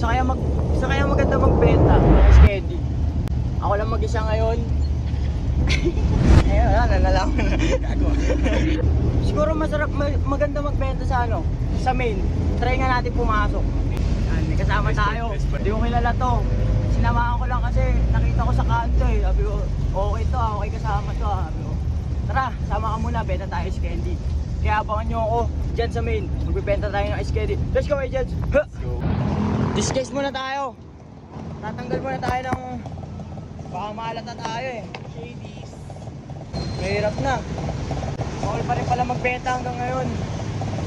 Isa kaya, mag, isa kaya maganda magbenta. Ice candy. Ako lang mag-isa ngayon. Ayun, wala, na. Gago. Siguro masarap, ma- maganda magbenta sa ano, sa main. Try nga natin pumasok. Yan, may kasama tayo. Hindi ko kilala to. Sinamahan ko lang kasi nakita ko sa kanto eh. Sabi ko, okay to ah, okay kasama to ah. Sabi ko, tara, sama ka muna, benta tayo ice candy. Kaya abangan nyo ako dyan sa main. Magbibenta tayo ng ice candy. Let's go, agents! Ha! Disguise muna tayo. Tatanggal muna tayo ng... Baka maalata tayo eh. Shadies. Mahirap na. Bawal pa rin pala magbenta hanggang ngayon.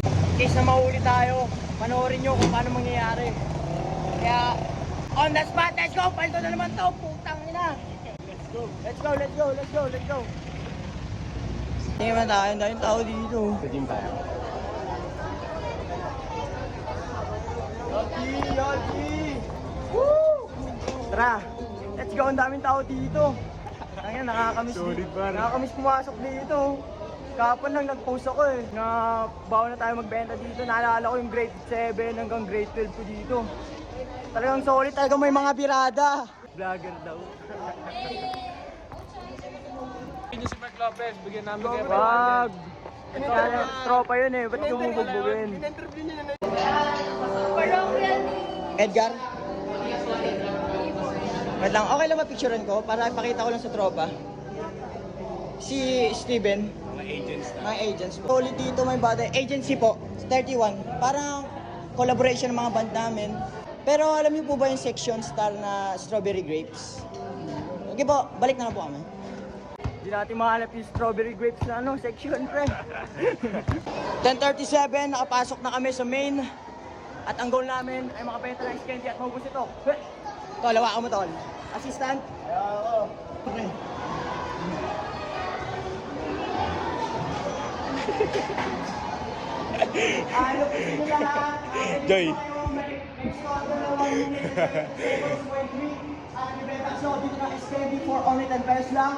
In case na mahuli tayo, panoorin nyo kung paano mangyayari. Kaya, on the spot, let's go! Paldo na naman to, putang ina! Let's go, let's go, let's go, let's go, let's go! Tingnan tayo, daming tao dito. Sa gym tayo. Yogi, Yogi! Woo! Tara, let's go, ang daming tao dito. Ayan, nakakamiss Solid, dito. Nakakamiss pumasok dito. Kapon lang nag-post ako eh, na bawal na tayo magbenta dito. Naalala ko yung grade 7 hanggang grade 12 ko dito. Talagang solid, talagang may mga birada. Vlogger daw. Hindi si Mark Lopez, bigyan namin kayo. Wag! Tropa yun eh, ba't bumubugbugin? Edgar? Wait lang, okay lang ba picturean ko para ipakita ko lang sa tropa? Si Steven, Mga agents na. mga agents. Solid dito may bata. Agency po, 31. Parang collaboration ng mga band namin. Pero alam niyo po ba yung section star na Strawberry Grapes? Okay po, balik na lang po kami. Hindi natin mahanap yung strawberry grapes na ano, section pre. 10.37, nakapasok na kami sa main. At ang goal namin ay makabenta ng candy at maubos ito. Tol, hawakan mo tol. Assistant? Oo. Okay. Ano po sino lahat? Joy. Ang ibenta ako dito ng ice candy for only 10 pesos lang.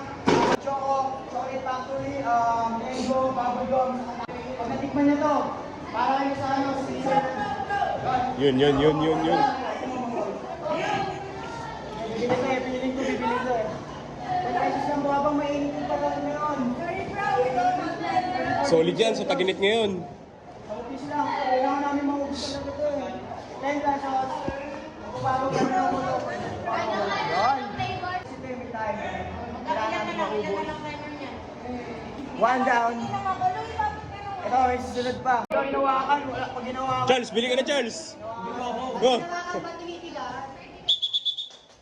Choco, Chocolate Factory, um, Mango, Bubblegum. Pag natikman niyo to, para kayo sa ano, season. Yun, yun, yun, yun, yun. Bibili ko eh, piling ko, bibili ko eh. 10 pesos lang po habang mainit yung panahon ngayon. Solid yan sa taginit ngayon. Kapag lang, kailangan namin maubos talaga ito eh. 10 pesos. Magbabago ka na ako. Yun. Kasi payment time. Kailangan namin maubos. One down. Ito, may susunod pa. Ito, hinawakan. Wala pag hinawakan. Charles, bili ka na Charles. Go.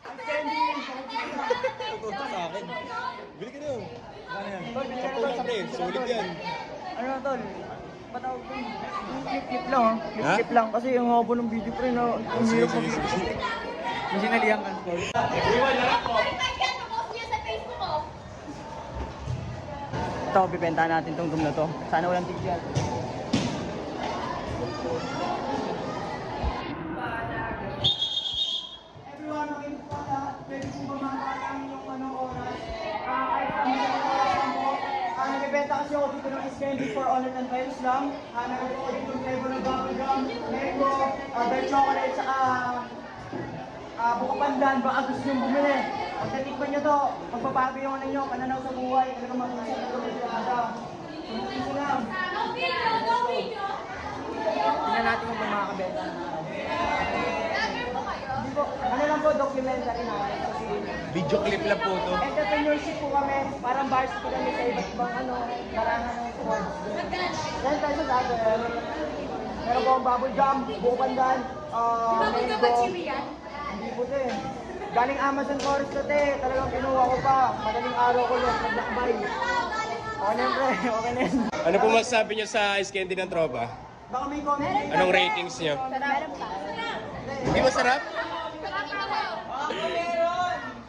Ang candy. Bili ka na. Ano yan? Tol, bili ka na, Sampo tol. lang pre, solid yan. Ano na tol? Patawag ko. Clip-clip lang ha. Ha? Clip-clip lang kasi yung habo ng video pre na ang Sige, hirap sige, mag- sige. May sinalihan ka tol. Ito, bibenta natin tong room na to. Sana walang tigyan. Everyone, okay po lahat. Pwede po ba makakala ano, oras? Ah, kahit kami na. Ah, ako dito ng candy for only 10 pesos lang. Ah, nagbibo ko dito yung flavor ng bubblegum, mango, ah, dark chocolate, saka ah, buko pandan. Baka gusto nyo bumili. Pag natikman nyo to, magbabago yung ano nyo, pananaw sa buhay. Talagang mag-usap na ito sa ada. Ito lang. Tingnan natin kung makakabenta na. Hindi po, ano lang po, documentary. Kasi Video clip lang po to. entrepreneurship po kami, parang varsity kami sa iba't ibang ano, larangan ng sports. Yan tayo sa sabi. Meron po ang bubble gum, buko pandan, uh, mango. Hindi po te. Galing Amazon Forest to te, talagang kinuha ko pa. Madaling araw ko lang, naglakbay. Okay na yun, pre, okay na yun. Ano po masasabi niyo sa ice candy ng tropa? Baka may comment. Anong ratings niyo? Hindi masarap?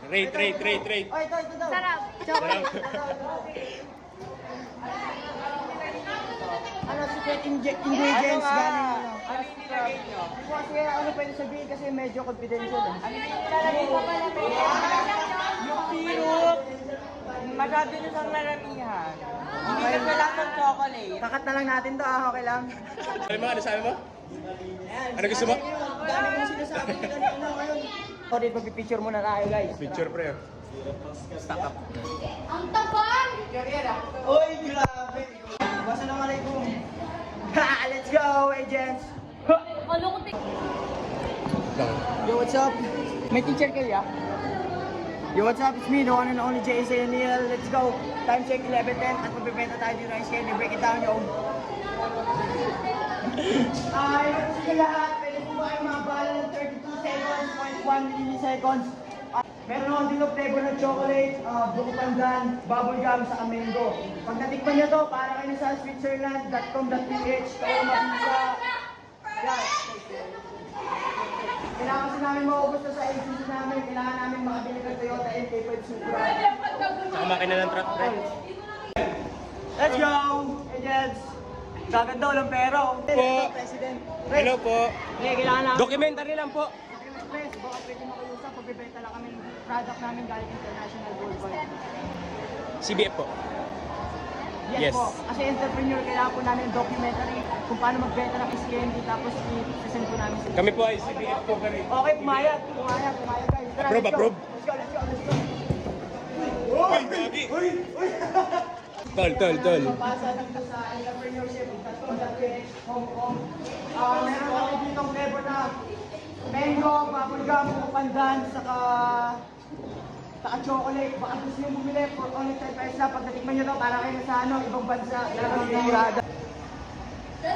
Rate, rate, rate, rate. Oh, ito, ito daw. Sarap. Chocolate. ano, secret ingredients galing ano. Ano secret nyo? Kasi ano pwede sabihin kasi medyo confidential eh. Lalagay ko pala may Yung syrup. Masyado nyo sa maramihan. Hindi ka wala ng chocolate. Kakat na lang natin to ah, okay lang. Sabi mo, ano sabi mo? Ano gusto mo? dami ko na sinasabi nila na ano ngayon. O, dito magpipicture muna tayo guys. Picture pre. Ang tapang! Uy, grabe! Wassalamualaikum! Ha, let's go, agents! Malungkot Yo, what's up? May teacher kayo, ah? Yo, what's up? It's me, the one and only JSA Neil. Let's go. Time check 11.10 at magbibenta tayo dito ng scale. Break it down, yo. Ay, sige lahat. Pwede po ba kayo mabala ng 32 seconds, 0.1 milliseconds? Ah, meron akong dito flavor ng chocolate, uh, buko pandan, bubble gum, sa mango. Pag natikman nyo to, para kayo sa switzerland.com.ph, kayo mabisa. Yan. Kailangan kasi namin maubos na sa agency namin. Kailangan namin makabili ng Toyota MK5 Supra. Saka makina ng truck pre. Let's go! Agents! Gaganda walang pero. Po. President. Hello po. Okay, kailangan namin. Documentary lang po. Press, baka pwede makiusap. Pagbibenta lang kami ng product namin galing international worldwide. CBF po. Yes, Yes. po. Kasi entrepreneur, kailangan po namin documentary kung paano magbenta ng candy tapos i-send po namin Kami po ay CBF po kami. Okay, pumayag. Pumayag, pumayag guys. Tara, Approve, let's go. approve. Let's go, let's go, let's go. Uy, gagi. Tol, tol, tol. Mabasa ng sa entrepreneurship, that's Hong Kong. Ah, meron kami dito flavor na mango, bubblegum, pandan, saka saka chocolate. Baka gusto nyo bumili for only 10 pesos lang. Pag natikman nyo to, para kayo sa ano, ibang bansa. Talagang sigurado.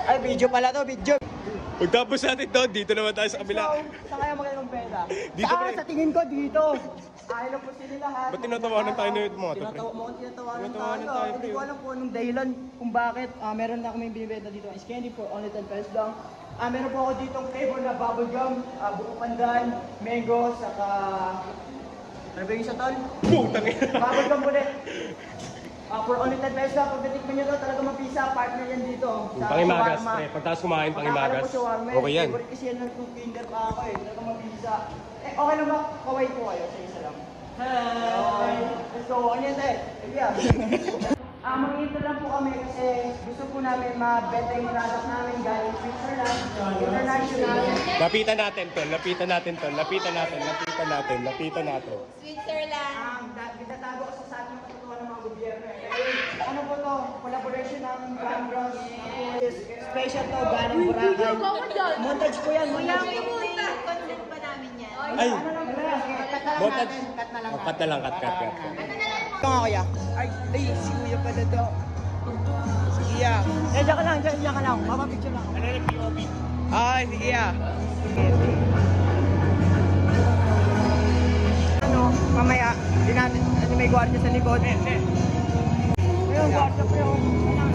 Ay, video pala to, video. Pagtapos natin to, dito naman tayo sa kabila. So, saan kaya magandang pera? Dito, Saan? pre. Sa tingin ko, dito. Ay, lang po sila lahat. Ba't tinatawanan tayo na yung mga to, pre? Tinatawa mo, tinatawanan Tinatawanan tayo. tayo, Hindi pre. ko alam kung anong dahilan kung bakit. Ah, meron na kami binibenta dito ng candy for only 10 pesos lang. Ah, meron po ako dito flavor na bubble gum, ah, buko pandan, mango, saka... Ano ba yung isa tol? Putang ina. Bubble gum ulit. Ah, for only 10 pesos lang. Pag natikman nyo to, talaga mapisa. Partner yan dito. Sa Pangimagas, shawarma. pre. Pagtapos kumain, pangimagas. ko shawarma, Okay yan. Favorite kasi yan ng two finger pa ako eh. Talaga mabisa. Eh, okay lang ba? Kaway po kayo sa isa lang. Hi! So, ano yan tayo? Yeah. Ah, manginto lang po kami kasi gusto po namin mabenta yung product namin galing Switzerland, international. Lapitan natin, tol. Lapitan natin, tol. Lapitan natin, lapitan natin, lapitan natin. Switzerland. Um, da- binatago kasi sa atin ang katotohanan ng mga gobyerno. eh. Ano po to? Collaboration ng Prime Bros. Special to, galing Boracay. Montage po yan, montage. Content pa namin yan. Ay! Ano lang ba? Cut na lang Montage. natin. Cut na lang Oh, cut na lang, cut, cut, cut. Ito nga kuya. Ay, ay, si kuya pala to. Sige ya. Eh, diyan ka lang, diyan, diyan ka lang. Mapapicture lang. Ano yung POV? Ay, sige ah. Ano, mamaya, di natin, ano may gwardiya sa likod. Eh, eh. Ayun, gwardiya ko yun. Ano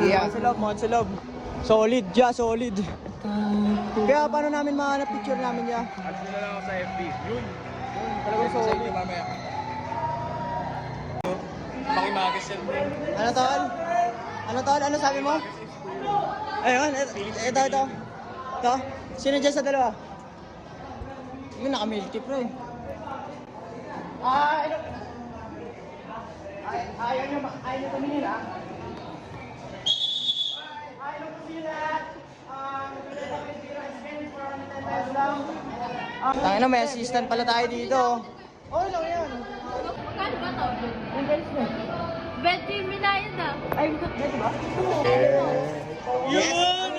Yeah. Sa love. Solid, ja, solid. Kaya paano namin mahanap picture namin ya? Add na lang ako sa FB. Yun. Talagang solid. mamaya. Pakimagas yan, bro. Ano tol? Ano tol? Ano sabi mo? Ayun, ito, ito, ito. Ito. Sino dyan sa dalawa? Yun, naka-milky pro eh. Ah? Ay, ayaw nyo, ayaw nyo tumingin ah. Ayaw nyo tumingin ah. Ah, nagpili kami dito, spending for 110 pesos lang. Ah, Tangina, may assistant pala tayo dito. Okay lang yan. Magkano ba to? Engagement. Betty Minayan na. Ay, pwede ba? Yun!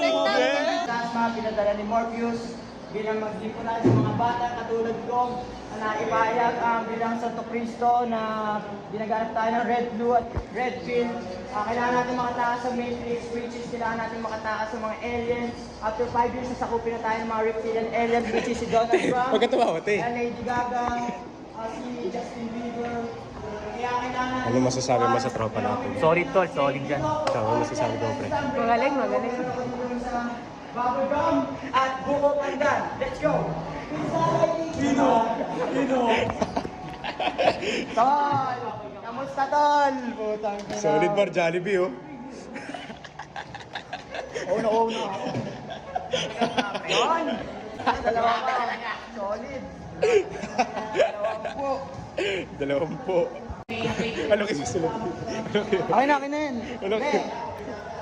Taas mga pinadala ni Morpheus bilang magdipunan sa mga bata katulad ko na naipayag ang bilang Santo Cristo na ginaganap tayo ng red, blue at red pill. Ah, kailangan natin makataas sa Matrix, which is kailangan natin makataas sa mga aliens. After 5 years, nasakupin na tayo ng mga reptilian aliens, which is si Donald Trump, Huwag ka tumawa, te. ah, Lady Gaga, ah, si Justin Bieber. Kaya kailangan Ano masasabi mo sa tropa natin? Solid tol, solid yan. Ikaw, ano masasabi ko, pre? Magaling, magaling. bubblegum, at buko pandan. Let's go! Pino! Pino! Tol! Kamusta tol? Putang ina. Solid bar Jollibee oh. Una, una ako. Yun! Dalawa pa. Solid. Dalawampu. Dalawampu. Ano kasi susunod? Okay na, akin na yan. Ano? Hindi.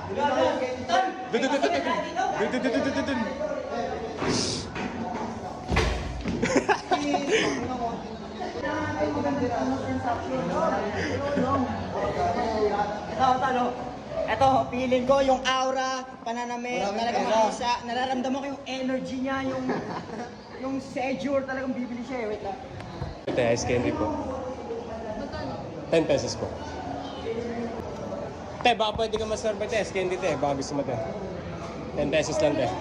Dun, dun, dun, dun, dun. Dun, dun, dun, dun, dun, dun. Ito, ito, no? Ito, feeling ko yung aura, pananamit, talagang isa. Nararamdaman ko yung energy niya, yung yung seizure talagang bibili siya eh. Wait lang. Ito, ice candy po. 10 pesos po. Te, baka pwede ka maserve te, ice candy te, baka gusto mo te. 10 pesos lang te. Eh.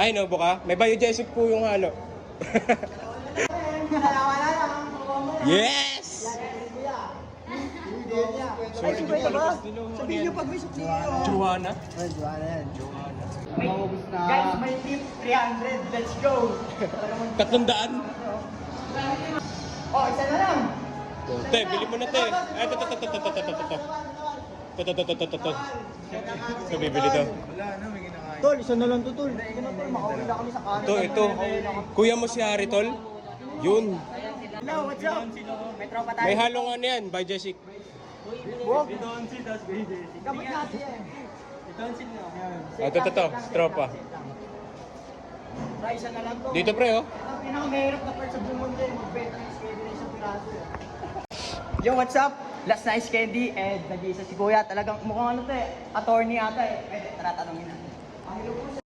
Ay, no, buka? May biogesic po yung halo. Wala lang. yes! Ano Sabihin niyo pag may sukli kayo. Joanna? Ay, Joanna yan. May, guys, may tip 300. Let's go. Tatlong daan? Oh, isa na lang. Te, bili mo na te. Ay, ito, ito, ito, ito, ito, ito, ito, ito. Ito, ito, ito, ito, ito, ito. Ito, bibili to. Tol, isa na lang to, tol. Ito na, tol. Kami sa kanan. Ito, ito. Kuya mo si Harry, tol? Yun. Hello, what's up? May tropa tayo. May halo nga na yan, biogesic. Wag. Kapag natin yan. Ah, ito, ito, ito. Tropa. Try, isa na lang to. Dito, pre, oh. Ang pinakamahirap na part sa buong mundo yung magbenta ng candy na isang piraso. Yo, what's up? Last Nice Candy and nag-iisa si Kuya. Talagang mukhang ano to eh, attorney ata eh. Pwede, tara tanongin natin.